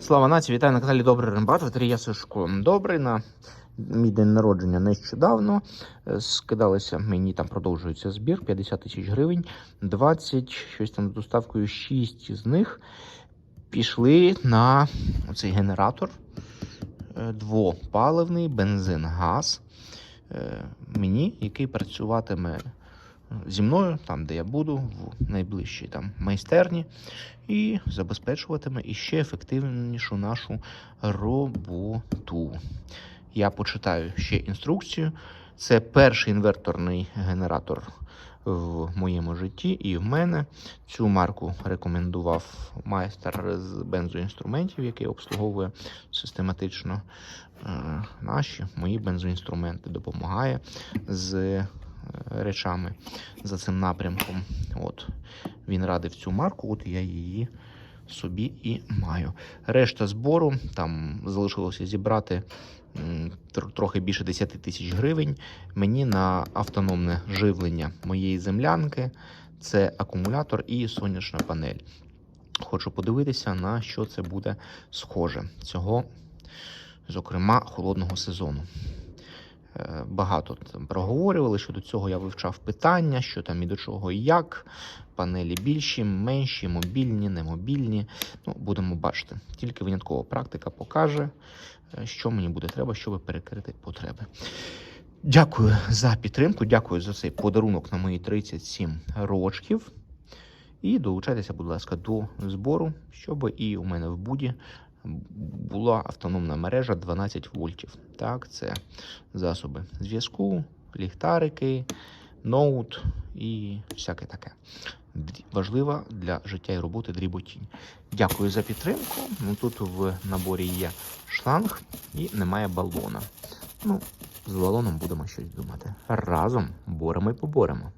Слава нації, вітаю на каналі Добрий Рембат. Ватерія Сашко. Добрий на мій день народження нещодавно. Е, Скидалися мені там продовжується збір 50 тисяч гривень. 20, щось там з доставкою 6 з них пішли на цей генератор е, двопаливний бензин, газ. Е, Мені, який працюватиме зі мною, там де я буду, в найближчій там майстерні, і забезпечуватиме іще ефективнішу нашу роботу. Я почитаю ще інструкцію. Це перший інверторний генератор в моєму житті, і в мене цю марку рекомендував майстер з бензоінструментів, який обслуговує систематично е, наші мої бензоінструменти, допомагає з речами за цим напрямком. От він радив цю марку, от я її собі і маю. Решта збору там залишилося зібрати трохи більше 10 тисяч гривень. Мені на автономне живлення моєї землянки це акумулятор і сонячна панель. Хочу подивитися, на що це буде схоже цього, зокрема, холодного сезону. Багато там проговорювали щодо цього. Я вивчав питання, що там і до чого, і як. Панелі більші, менші, мобільні, немобільні. Ну, будемо бачити. Тільки виняткова практика покаже, е, що мені буде треба, щоб перекрити потреби. Дякую за підтримку, дякую за цей подарунок на мої 37 рочків. І долучайтеся, будь ласка, до збору, щоб і у мене в буді була автономна мережа 12 вольтів. Так, це засоби зв'язку, ліхтарики, ноут і всяке таке. Важлива для життя і роботи дріботінь. Дякую за підтримку. Ну, тут в наборі є шланг і немає балона. Ну, з балоном будемо щось думати. Разом боремо і поборемо.